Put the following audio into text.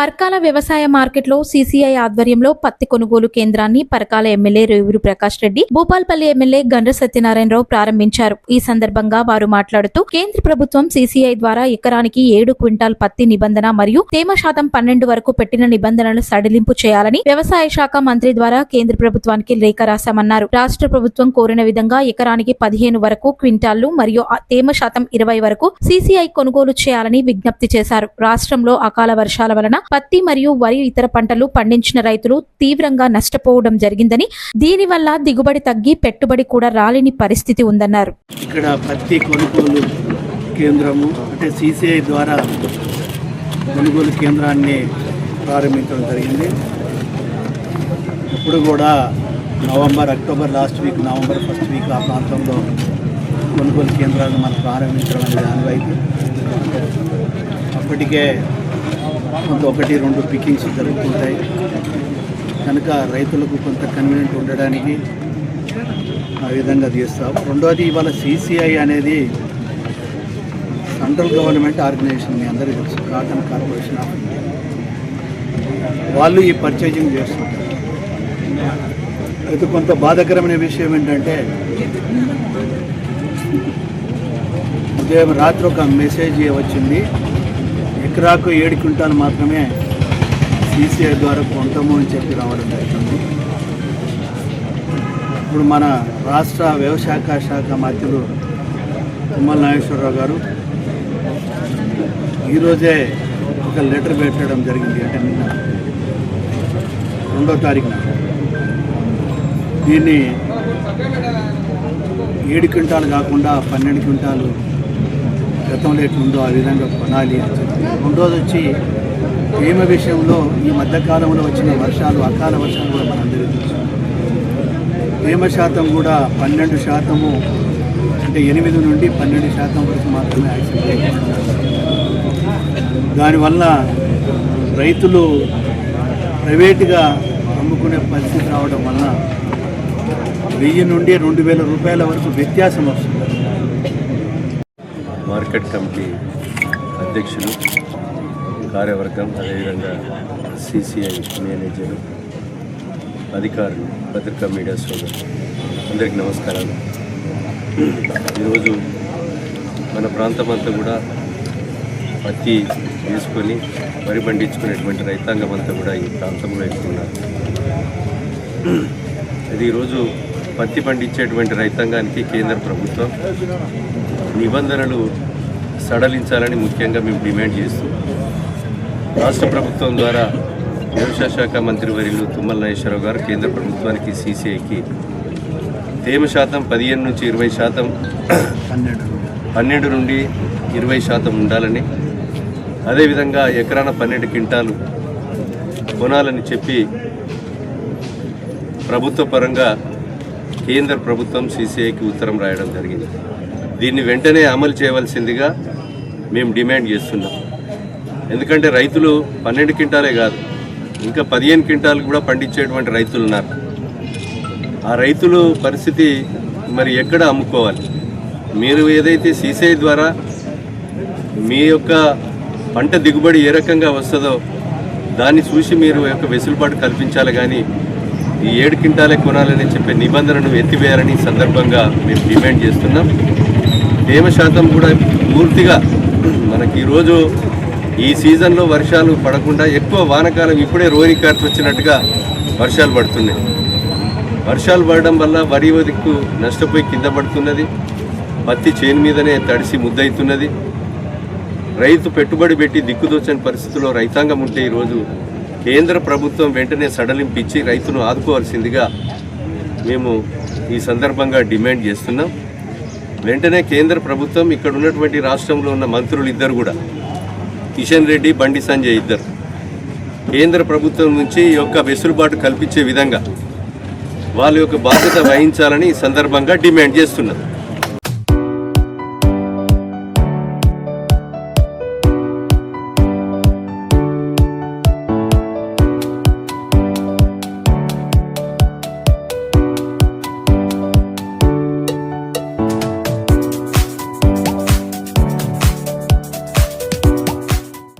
పర్కాల వ్యవసాయ మార్కెట్లో సీసీఐ ఆధ్వర్యంలో పత్తి కొనుగోలు కేంద్రాన్ని పర్కాల ఎమ్మెల్యే రేవూరు ప్రకాష్ రెడ్డి భూపాల్పల్లి ఎమ్మెల్యే గండ్ర సత్యనారాయణరావు ప్రారంభించారు. ఈ సందర్భంగా వారు మాట్లాడుతూ కేంద్ర ప్రభుత్వం సీసీఐ ద్వారా ఎకరానికి ఏడు క్వింటాల్ పత్తి నిబంధన మరియు తేమ శాతం పన్నెండు వరకు పెట్టిన నిబంధనలు సడలింపు చేయాలని వ్యవసాయ శాఖ మంత్రి ద్వారా కేంద్ర ప్రభుత్వానికి లేఖ రాశామన్నారు. రాష్ట్ర ప్రభుత్వం కోరిన విధంగా ఎకరానికి పదిహేను వరకు క్వింటాళ్ళు మరియు తేమ శాతం ఇరవై వరకు సీసీఐ కొనుగోలు చేయాలని విజ్ఞప్తి చేశారు. రాష్ట్రంలో అకాల వర్షాల వలన పత్తి మరియు వరి ఇతర పంటలు పండించిన రైతులు తీవ్రంగా నష్టపోవడం జరిగిందని దీనివల్ల దిగుబడి తగ్గి పెట్టుబడి కూడా రాలేని పరిస్థితి ఉందన్నారు. ఇక్కడ పత్తి కొనుగోలు కేంద్రము అంటే సిసిఐ ద్వారా కొనుగోలు కేంద్రాన్ని ప్రారంభించడం జరిగింది. ఇప్పుడు కూడా November October last week November first week ఆ ప్రాంతంలో కొనుగోలు కేంద్రాలను మనం ప్రారంభించడం అనేది ఆనవాయితీ. అప్పటికే కొంత ఒకటి రెండు పికింగ్స్ జరుగుతుంటాయి. కనుక రైతులకు కొంత కన్వీనియంట్ ఉండడానికి ఆ విధంగా తీస్తాం రెండోది ఇవాళ సీసీఐ అనేది సెంట్రల్ గవర్నమెంట్ ఆర్గనైజేషన్ మీ అందరికీ తెలుసు కాటన్ కార్పొరేషన్ ఆఫ్ ఇండియా వాళ్ళు ఈ పర్చేజింగ్ చేస్తుంటారు. అయితే కొంత బాధాకరమైన విషయం ఏంటంటే ఉదయం రాత్రి ఒక మెసేజ్ వచ్చింది. ఎకరాకు ఏడు క్వింటాలు మాత్రమే సిసిఐ ద్వారా కొంటాము అని చెప్పి రావడం జరిగింది ఇప్పుడు మన రాష్ట్ర వ్యవసాయ శాఖ మంత్రులు తుమ్మల నాగేశ్వరరావు గారు ఈరోజే ఒక లెటర్ పెట్టడం జరిగింది. అంటే నిన్న రెండో తారీఖున. దీన్ని ఏడు క్వింటాలు కాకుండా పన్నెండు క్వింటాలు గతంలో ఎట్లుందో ఆ విధంగా కొనాలి అని చెప్పి. రెండోది వచ్చి ప్రేమ విషయంలో ఈ మధ్యకాలంలో వచ్చిన వర్షాలు అకాల వర్షాలు కూడా మనందరికీ తెలుసు. ప్రేమ శాతం కూడా పన్నెండు శాతము అంటే ఎనిమిది నుండి పన్నెండు శాతం వరకు మాత్రమే యాక్సిడెంట్ దానివల్ల రైతులు ప్రైవేటుగా అమ్ముకునే పరిస్థితి రావడం వలన వెయ్యి నుండి రెండు వేల రూపాయల వరకు వ్యత్యాసం వస్తుంది. మార్కెట్ కమిటీ అధ్యక్షులు కార్యవర్గం అదేవిధంగా సిసిఐ మేనేజర్ అధికారులు పత్రికా మీడియా సోదరు అందరికీ నమస్కారాలు. ఈరోజు మన ప్రాంతం అంతా కూడా పత్తి వేసుకొని వరి పండించుకునేటువంటి రైతాంగం అంతా కూడా ఈ ప్రాంతంలో ఎక్కువ అది ఇది ఈరోజు పత్తి పండించేటువంటి రైతాంగానికి కేంద్ర ప్రభుత్వం నిబంధనలు సడలించాలని ముఖ్యంగా మేము డిమాండ్ చేస్తూ రాష్ట్ర ప్రభుత్వం ద్వారా వ్యవసాయ శాఖ మంత్రి వర్యులు తుమ్మల నాగేశ్వరరావు గారు కేంద్ర ప్రభుత్వానికి సీసీఐకి తేమ శాతం పదిహేను నుంచి ఇరవై శాతం పన్నెండు పన్నెండు నుండి ఇరవై శాతం ఉండాలని అదేవిధంగా ఎకరాన పన్నెండు క్వింటాలు కొనాలని చెప్పి ప్రభుత్వ పరంగా కేంద్ర ప్రభుత్వం సీసీఐకి ఉత్తరం రాయడం జరిగింది. దీన్ని వెంటనే అమలు చేయవలసిందిగా మేము డిమాండ్ చేస్తున్నాం. ఎందుకంటే రైతులు పన్నెండు క్వింటాలే కాదు ఇంకా పదిహేను క్వింటాలు కూడా పండించేటువంటి రైతులు ఉన్నారు. ఆ రైతులు పరిస్థితి మరి ఎక్కడ అమ్ముకోవాలి? మీరు ఏదైతే సీసీఐ ద్వారా మీ యొక్క పంట దిగుబడి ఏ రకంగా వస్తుందో దాన్ని చూసి మీరు యొక్క వెసులుబాటు కల్పించాలి కానీ ఈ ఏడు క్వింటాలే కొనాలని చెప్పే నిబంధనను ఎత్తివేయాలని సందర్భంగా మేము డిమాండ్ చేస్తున్నాం. తేమ శాతం కూడా పూర్తిగా మనకి ఈరోజు ఈ సీజన్లో వర్షాలు పడకుండా ఎక్కువ వానకాలం ఇప్పుడే రోహిణి కార్తె వచ్చినట్టుగా వర్షాలు పడుతున్నాయి. వర్షాలు పడడం వల్ల వరి దిక్కు నష్టపోయి కింద పడుతున్నది. పత్తి చేను మీదనే తడిసి ముద్దవుతున్నది రైతు పెట్టుబడి పెట్టి దిక్కుదోచని పరిస్థితుల్లో రైతాంగం ఉంటే ఈరోజు కేంద్ర ప్రభుత్వం వెంటనే సడలింపిచ్చి రైతును ఆదుకోవాల్సిందిగా మేము ఈ సందర్భంగా డిమాండ్ చేస్తున్నాం. వెంటనే కేంద్ర ప్రభుత్వం ఇక్కడ ఉన్నటువంటి రాష్ట్రంలో ఉన్న మంత్రులు ఇద్దరు కూడా కిషన్ రెడ్డి బండి సంజయ్ ఇద్దరు. కేంద్ర ప్రభుత్వం నుంచి ఈ యొక్క వెసులుబాటు కల్పించే విధంగా వాళ్ళ యొక్క బాధ్యత వహించాలని ఈ సందర్భంగా డిమాండ్ చేస్తున్నారు.